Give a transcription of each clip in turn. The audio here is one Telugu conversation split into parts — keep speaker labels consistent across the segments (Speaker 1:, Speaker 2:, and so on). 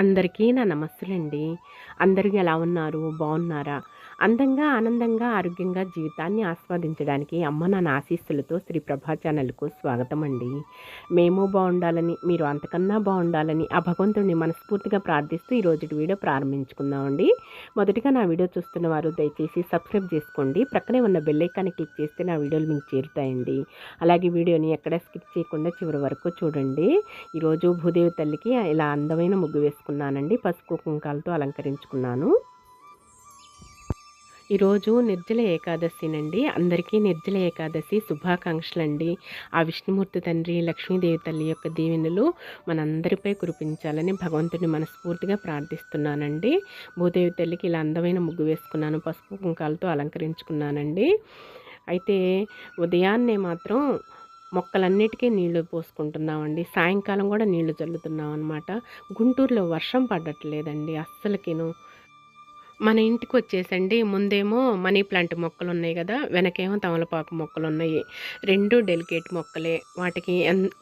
Speaker 1: అందరికీ నా నమస్సులండి. అందరికీ ఎలా ఉన్నారు? బాగున్నారా? అందంగా ఆనందంగా ఆరోగ్యంగా జీవితాన్ని ఆస్వాదించడానికి అమ్మ నాన్న ఆశీస్సులతో శ్రీ ప్రభా ఛానల్కు స్వాగతం అండి మేము బాగుండాలని మీరు అంతకన్నా బాగుండాలని ఆ భగవంతుడిని మనస్ఫూర్తిగా ప్రార్థిస్తూ ఈ రోజు వీడియో ప్రారంభించుకుందామండి. మొదటిగా నా వీడియో చూస్తున్న వారు దయచేసి సబ్స్క్రైబ్ చేసుకోండి. ప్రక్కనే ఉన్న బెల్లైకాన్ని క్లిక్ చేస్తే నా వీడియోలు మీకు చేరుతాయండి. అలాగే వీడియోని ఎక్కడ స్కిప్ చేయకుండా చివరి వరకు చూడండి. ఈరోజు భూదేవి తల్లికి ఇలా అందమైన ముగ్గు వేసుకున్నానండి. పసుపు కుంకాలతో అలంకరించుకున్నాను. ఈరోజు నిర్జల ఏకాదశినండి అందరికీ నిర్జల ఏకాదశి శుభాకాంక్షలు అండి ఆ విష్ణుమూర్తి తండ్రి లక్ష్మీదేవి తల్లి యొక్క దీవెనలు మనందరిపై కురిపించాలని భగవంతుని మనస్ఫూర్తిగా ప్రార్థిస్తున్నానండి. భూదేవి తల్లికి ఇలా అందమైన ముగ్గు వేసుకున్నాను. పసుపు కుంకాలతో అలంకరించుకున్నానండి. అయితే ఉదయాన్నే మాత్రం మొక్కలన్నిటికీ నీళ్ళు పోసుకుంటున్నామండి. సాయంకాలం కూడా నీళ్ళు చల్లుతున్నాం అనమాట గుంటూరులో వర్షం పడట్లేదండి అస్సలకిను. మన ఇంటికి వచ్చేసండి. ముందేమో మనీ ప్లాంట్ మొక్కలు ఉన్నాయి కదా వెనకేమో తమలపాకు మొక్కలు ఉన్నాయి రెండు డెలికేట్ మొక్కలే. వాటికి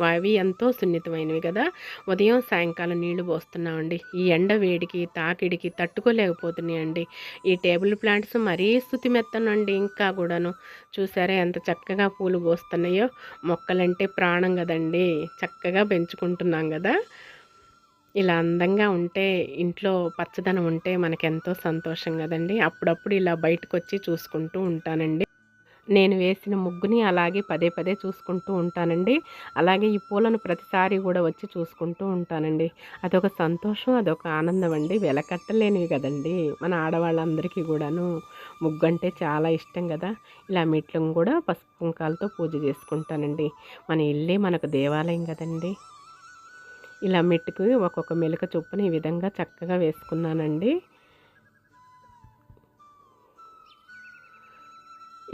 Speaker 1: అవి ఎంతో సున్నితమైనవి కదా. ఉదయం సాయంకాలం నీళ్ళు పోస్తున్నామండి. ఈ ఎండ వేడికి తాకిడికి తట్టుకోలేకపోతున్నాయండి. ఈ టేబుల్ ప్లాంట్స్ మరీ స్థుతి మెత్తనండి ఇంకా కూడాను. చూసారా ఎంత చక్కగా పూలు పోస్తున్నాయో. మొక్కలంటే ప్రాణం కదండి. చక్కగా పెంచుకుంటున్నాం కదా. ఇలా అందంగా ఉంటే ఇంట్లో పచ్చదనం ఉంటే మనకెంతో సంతోషం కదండి. అప్పుడప్పుడు ఇలా బయటకు వచ్చి చూసుకుంటూ ఉంటానండి. నేను వేసిన ముగ్గుని అలాగే పదే పదే చూసుకుంటూ ఉంటానండి. అలాగే ఈ పూలను ప్రతిసారి కూడా వచ్చి చూసుకుంటూ ఉంటానండి. అదొక సంతోషం అదొక ఆనందం అండి. వెలకట్టలేనివి కదండి. మన ఆడవాళ్ళందరికీ కూడాను ముగ్గు అంటే చాలా ఇష్టం కదా. ఇలా మెట్లను కూడా పసుపు కుంకాలతో పూజ చేసుకుంటానండి. మన ఇల్లే మనకు దేవాలయం కదండి. ఇలా మెట్టుకు ఒక్కొక్క మెలక చొప్పున ఈ విధంగా చక్కగా వేసుకున్నానండి.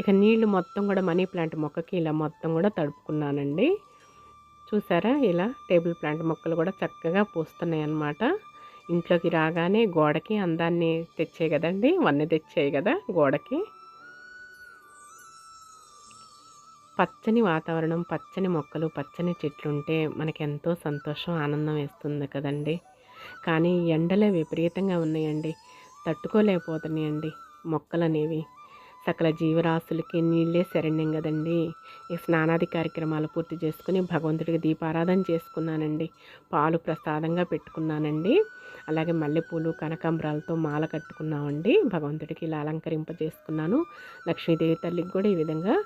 Speaker 1: ఇక నీళ్ళు మొత్తం కూడా మనీ ప్లాంట్ మొక్కకి ఇలా మొత్తం కూడా తడుపుకున్నానండి. చూసారా? ఇలా టేబుల్ ప్లాంట్ మొక్కలు కూడా చక్కగా పూస్తున్నాయి అన్నమాట ఇంట్లోకి రాగానే గోడకి అందాన్ని తెచ్చాయి కదండి? వన్నీ తెచ్చాయి కదా గోడకి. పచ్చని వాతావరణం పచ్చని మొక్కలు పచ్చని చెట్లు ఉంటే సంతోషం ఆనందం వేస్తుంది కదండి. కానీ ఎండలే విపరీతంగా ఉన్నాయండి. తట్టుకోలేకపోతున్నాయండి మొక్కలు అనేవి సకల జీవరాశులకి నీళ్ళే శరణ్యం కదండి. ఈ స్నానాది కార్యక్రమాలు పూర్తి చేసుకుని భగవంతుడికి దీపారాధన చేసుకున్నానండి. పాలు ప్రసాదంగా పెట్టుకున్నానండి. అలాగే మల్లెపూలు కనకాంబరాలతో మాల కట్టుకున్నామండి. భగవంతుడికి ఇలా అలంకరింప చేసుకున్నాను లక్ష్మీదేవి తల్లికి కూడా ఈ విధంగా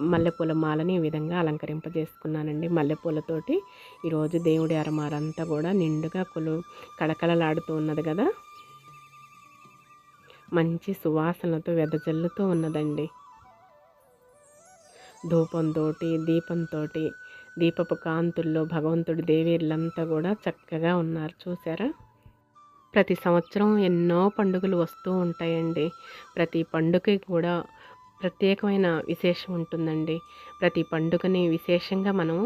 Speaker 1: మల్లెపూల మాలని ఈ విధంగా అలంకరింపజేసుకున్నానండి. మల్లెపూలతోటి ఈరోజు దేవుడి అరమారంతా కూడా నిండుగా కొలు కళకళలాడుతూ ఉన్నది కదా? మంచి సువాసనలతో వెదజల్లుతూ ఉన్నదండి. ధూపంతో దీపంతో దీపపు కాంతుల్లో భగవంతుడి దేవీళ్ళంతా కూడా చక్కగా ఉన్నారు. చూసారా ప్రతి సంవత్సరం ఎన్నో పండుగలు వస్తూ ఉంటాయండి. ప్రతి పండుగకి కూడా ప్రత్యేకమైన విశేషం ఉంటుందండి. ప్రతి పండుగని విశేషంగా మనం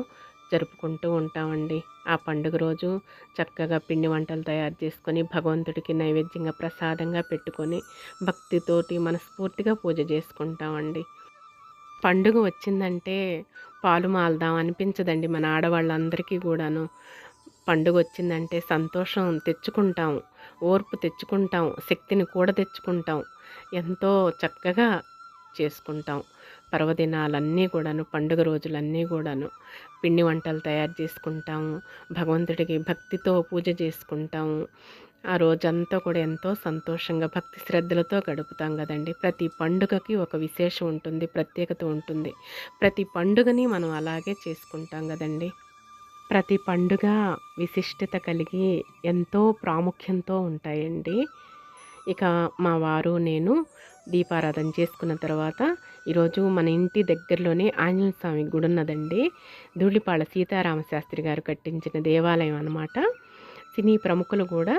Speaker 1: జరుపుకుంటూ ఉంటామండి. ఆ పండుగ రోజు చక్కగా పిండి వంటలు తయారు చేసుకొని భగవంతుడికి నైవేద్యంగా ప్రసాదంగా పెట్టుకొని భక్తితోటి మనస్ఫూర్తిగా పూజ చేసుకుంటామండి. పండుగ వచ్చిందంటే పాలు మాల్దాం అనిపించదండి మన ఆడవాళ్ళందరికీ కూడాను. పండుగ వచ్చిందంటే సంతోషం తెచ్చుకుంటాం ఓర్పు తెచ్చుకుంటాం శక్తిని కూడా తెచ్చుకుంటాం. ఎంతో చక్కగా చేసుకుంటాం. పర్వదినాలన్నీ కూడాను పండుగ రోజులన్నీ కూడాను పిండి వంటలు తయారు చేసుకుంటాము భగవంతుడికి భక్తితో పూజ చేసుకుంటాము ఆ రోజంతా కూడా ఎంతో సంతోషంగా భక్తి శ్రద్ధలతో గడుపుతాం కదండి. ప్రతి పండుగకి ఒక విశేషం ఉంటుంది ప్రత్యేకత ఉంటుంది. ప్రతి పండుగని మనం అలాగే చేసుకుంటాం కదండి. ప్రతి పండుగ విశిష్టత కలిగి ఎంతో ప్రాముఖ్యంతో ఉంటాయండి. ఇక మా వారు నేను దీపారాధన చేసుకున్న తర్వాత ఈరోజు మన ఇంటి దగ్గరలోనే ఆంజనేయ స్వామి గుడి ఉన్నదండి. ధూళిపాళ సీతారామశాస్త్రి గారు కట్టించిన దేవాలయం అనమాట సినీ ప్రముఖులు కూడా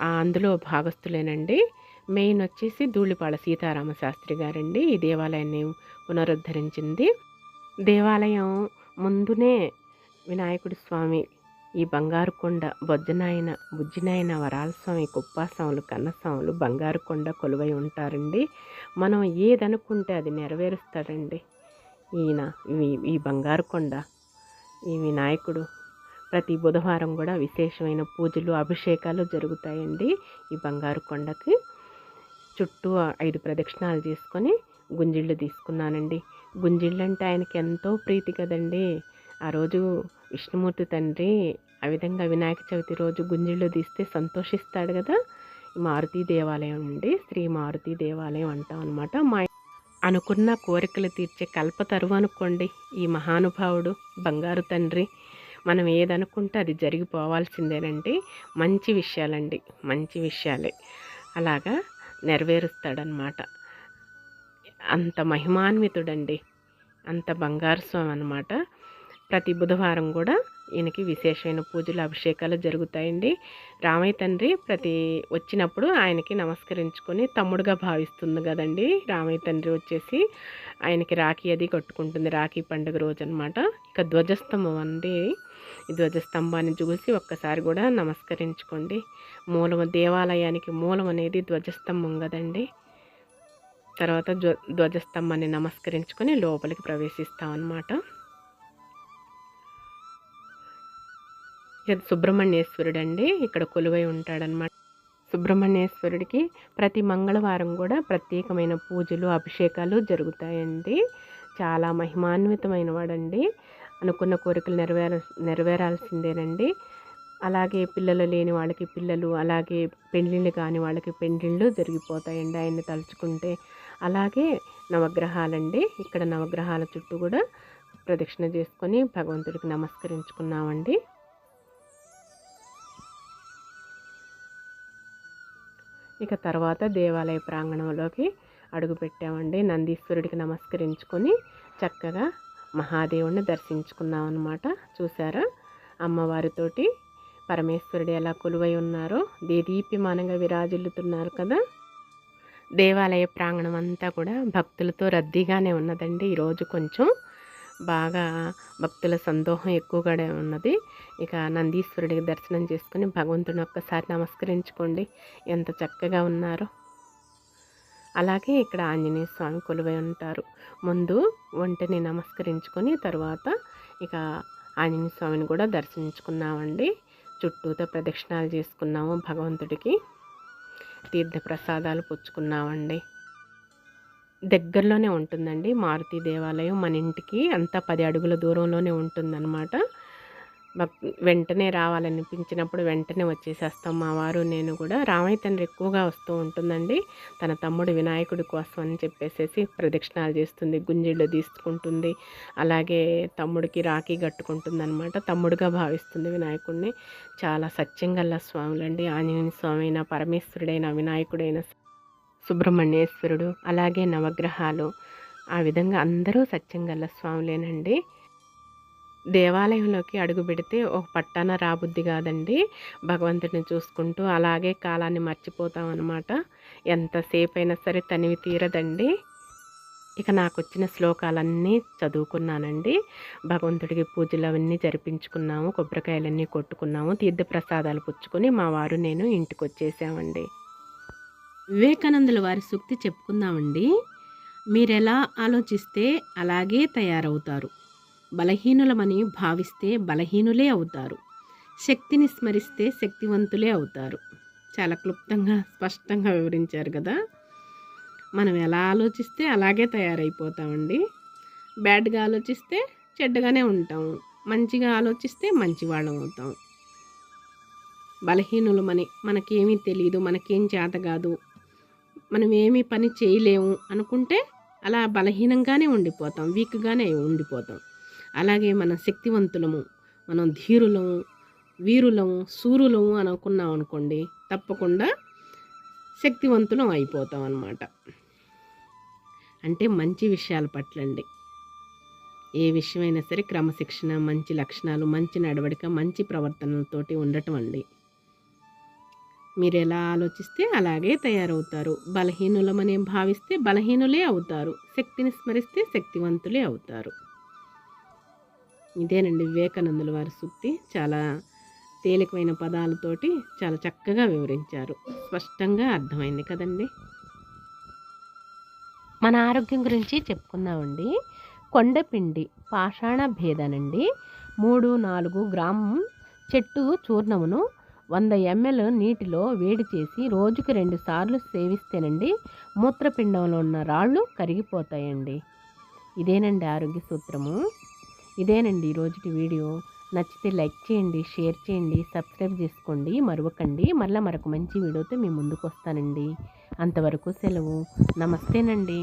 Speaker 1: అందులో భాగస్థులేనండి. మెయిన్ వచ్చేసి ధూళిపాళ సీతారామ శాస్త్రి గారండి. ఈ దేవాలయాన్ని పునరుద్ధరించింది. దేవాలయం ముందునే వినాయకుడి స్వామి ఈ బంగారు కొండ బొజ్జనాయన బుజ్జినాయన వరాలస్వామి కుప్పాస్వాములు కన్నస్వాములు బంగారు కొండ కొలువై ఉంటారండి. మనం ఏదనుకుంటే అది నెరవేరుస్తాడండి. ఈయన ఈ బంగారు కొండ ఈ వినాయకుడు ప్రతి బుధవారం కూడా విశేషమైన పూజలు అభిషేకాలు జరుగుతాయండి ఈ బంగారు కొండకి చుట్టూ ఐదు ప్రదక్షిణాలు చేసుకొని గుంజిళ్ళు తీసుకున్నానండి. గుంజిళ్ళు అంటే ఆయనకి ఎంతో ప్రీతి కదండి. ఆ రోజు విష్ణుమూర్తి తండ్రి ఆ విధంగా వినాయక చవితి రోజు గుంజిళ్ళు తీస్తే సంతోషిస్తాడు కదా. మారుతి దేవాలయం అండి శ్రీ మారుతి దేవాలయం అంటాం అనమాట మా అనుకున్న కోరికలు తీర్చే కల్పతరువు అనుకోండి. ఈ మహానుభావుడు బంగారు తండ్రి మనం ఏదనుకుంటే అది జరిగిపోవాల్సిందేనండి. మంచి విషయాలండి మంచి విషయాలే. అలాగా నెరవేరుస్తాడనమాట అంత మహిమాన్వితుడండి. అంత బంగారు స్వామి అనమాట ప్రతి బుధవారం కూడా ఈయనకి విశేషమైన పూజలు అభిషేకాలు జరుగుతాయండి. రామయ్య తండ్రి ప్రతి వచ్చినప్పుడు ఆయనకి నమస్కరించుకొని తమ్ముడుగా భావిస్తుంది కదండి. రామయ్య తండ్రి వచ్చేసి ఆయనకి రాఖీ అది కట్టుకుంటుంది. రాఖీ పండుగ రోజు అనమాట ఇక ధ్వజస్తంభం అండి. ఈ ధ్వజస్తంభాన్ని చూసి ఒక్కసారి కూడా నమస్కరించుకోండి. మూలం దేవాలయానికి మూలం అనేది ధ్వజస్తంభం కదండి. తర్వాత ధ్వ ధ్వజస్తంభాన్ని నమస్కరించుకొని లోపలికి ప్రవేశిస్తాం అన్నమాట ఇది సుబ్రహ్మణ్యేశ్వరుడు అండి ఇక్కడ కొలువై ఉంటాడనమాట సుబ్రహ్మణ్యేశ్వరుడికి ప్రతి మంగళవారం కూడా ప్రత్యేకమైన పూజలు అభిషేకాలు జరుగుతాయండి. చాలా మహిమాన్వితమైన వాడండి అనుకున్న కోరికలు నెరవేర నెరవేరాల్సిందేనండి. అలాగే పిల్లలు లేని వాళ్ళకి పిల్లలు అలాగే పెళ్ళిళ్ళు కాని వాళ్ళకి పెళ్ళిళ్ళు జరిగిపోతాయండి ఆయన్ని తలుచుకుంటే. అలాగే నవగ్రహాలండి. ఇక్కడ నవగ్రహాల చుట్టూ కూడా ప్రదక్షిణ చేసుకొని భగవంతుడికి నమస్కరించుకున్నామండి. ఇక తర్వాత దేవాలయ ప్రాంగణంలోకి అడుగుపెట్టామండి నందీశ్వరుడికి నమస్కరించుకొని చక్కగా మహాదేవుణ్ణి దర్శించుకున్నాం అనమాట చూసారా అమ్మవారితోటి పరమేశ్వరుడు ఎలా కొలువై ఉన్నారో దేదీప్యమానంగా విరాజిల్లుతున్నారు కదా? దేవాలయ ప్రాంగణం అంతా కూడా భక్తులతో రద్దీగానే ఉన్నదండి. ఈరోజు కొంచెం బాగా భక్తుల సందోహం ఎక్కువగానే ఉన్నది. ఇక నందీశ్వరుడికి దర్శనం చేసుకుని భగవంతుని ఒక్కసారి నమస్కరించుకోండి. ఎంత చక్కగా ఉన్నారో. అలాగే ఇక్కడ ఆంజనేయ స్వామి కొలువై ఉంటారు. ముందు ఒంటిని నమస్కరించుకొని తర్వాత ఇక ఆంజనేయ స్వామిని కూడా దర్శించుకున్నామండి చుట్టూతో ప్రదక్షిణాలు చేసుకున్నాము భగవంతుడికి. తీర్థ ప్రసాదాలు పుచ్చుకున్నామండి. దగ్గరలోనే ఉంటుందండి. మారుతి దేవాలయం మన ఇంటికి అంతా పది అడుగుల దూరంలోనే ఉంటుందన్నమాట. వెంటనే రావాలనిపించినప్పుడు వెంటనే వచ్చేసేస్తాం మా వారు నేను కూడా. రామయ్య తండ్రి ఎక్కువగా వస్తూ ఉంటుందండి. తన తమ్ముడు వినాయకుడి కోసం అని చెప్పేసేసి ప్రదక్షిణాలు చేస్తుంది గుంజిళ్ళు తీసుకుంటుంది. అలాగే తమ్ముడికి రాఖీ కట్టుకుంటుంది అనమాట తమ్ముడుగా భావిస్తుంది వినాయకుడిని చాలా సత్యంగల్ల స్వాములండి. ఆంజనేయ స్వామి అయినా పరమేశ్వరుడైన వినాయకుడైన సుబ్రహ్మణ్యేశ్వరుడు అలాగే నవగ్రహాలు. ఆ విధంగా అందరూ సత్యంగల్ల స్వాములేనండి. దేవాలయంలోకి అడుగు పెడితే ఒక పట్టాన రాబుద్ది కాదండి. భగవంతుడిని చూసుకుంటూ అలాగే కాలాన్ని మర్చిపోతాం అనమాట ఎంతసేపు అయినా సరే తనివి తీరదండి. ఇక నాకు వచ్చిన శ్లోకాలన్నీ చదువుకున్నానండి. భగవంతుడికి పూజలు అవన్నీ జరిపించుకున్నాము కొబ్బరికాయలన్నీ కొట్టుకున్నాము తీర్థప్రసాదాలు పుచ్చుకొని మా వారు నేను ఇంటికి వచ్చేసామండి
Speaker 2: వివేకానందుల వారి సూక్తి చెప్పుకుందామండి. మీరెలా ఆలోచిస్తే అలాగే తయారవుతారు. బలహీనులమని భావిస్తే బలహీనులే అవుతారు. శక్తిని స్మరిస్తే శక్తివంతులే అవుతారు. చాలా క్లుప్తంగా స్పష్టంగా వివరించారు కదా. మనం ఎలా ఆలోచిస్తే అలాగే తయారైపోతామండి. బ్యాడ్గా ఆలోచిస్తే చెడ్డగానే ఉంటాం. మంచిగా ఆలోచిస్తే మంచివాళ్ళం అవుతాం. బలహీనులమని మనకేమీ తెలియదు మనకేం చేత కాదు. మనం ఏమీ పని చేయలేము అనుకుంటే అలా బలహీనంగానే ఉండిపోతాం వీక్గానే ఉండిపోతాం. అలాగే మన శక్తివంతులము మనం ధీరులము వీరులము సూరులము అనుకున్నాం అనుకోండి తప్పకుండా శక్తివంతులం అయిపోతాం అన్నమాట. అంటే మంచి విషయాల పట్లండి. ఏ విషయమైనా సరే క్రమశిక్షణ మంచి లక్షణాలు మంచి నడవడిక మంచి ప్రవర్తనలతోటి ఉండటం అండి. మీరు ఎలా ఆలోచిస్తే అలాగే తయారవుతారు. బలహీనులమని భావిస్తే బలహీనులే అవుతారు. శక్తిని స్మరిస్తే శక్తివంతులే అవుతారు. ఇదేనండి వివేకానందుల వారి సూక్తి. చాలా తేలికమైన పదాలతోటి చాలా చక్కగా వివరించారు. స్పష్టంగా అర్థమైంది కదండి.
Speaker 1: మన ఆరోగ్యం గురించి చెప్పుకుందామండి. కొండపిండి పాషాణ భేదనండి. మూడు నాలుగు గ్రామం
Speaker 2: చెట్టు చూర్ణమును వంద ఎంఎల్ నీటిలో వేడి చేసి రోజుకి రెండు సార్లు సేవిస్తేనండి మూత్రపిండంలో ఉన్న రాళ్ళు కరిగిపోతాయండి. ఇదేనండి ఆరోగ్య సూత్రము. ఇదేనండి ఈరోజుటి వీడియో. నచ్చితే లైక్ చేయండి షేర్ చేయండి సబ్స్క్రైబ్ చేసుకోండి. మరవకండి. మళ్ళీ మరొక మంచి వీడియోతో మీ ముందుకు వస్తానండి అంతవరకు సెలవు. నమస్తేనండి.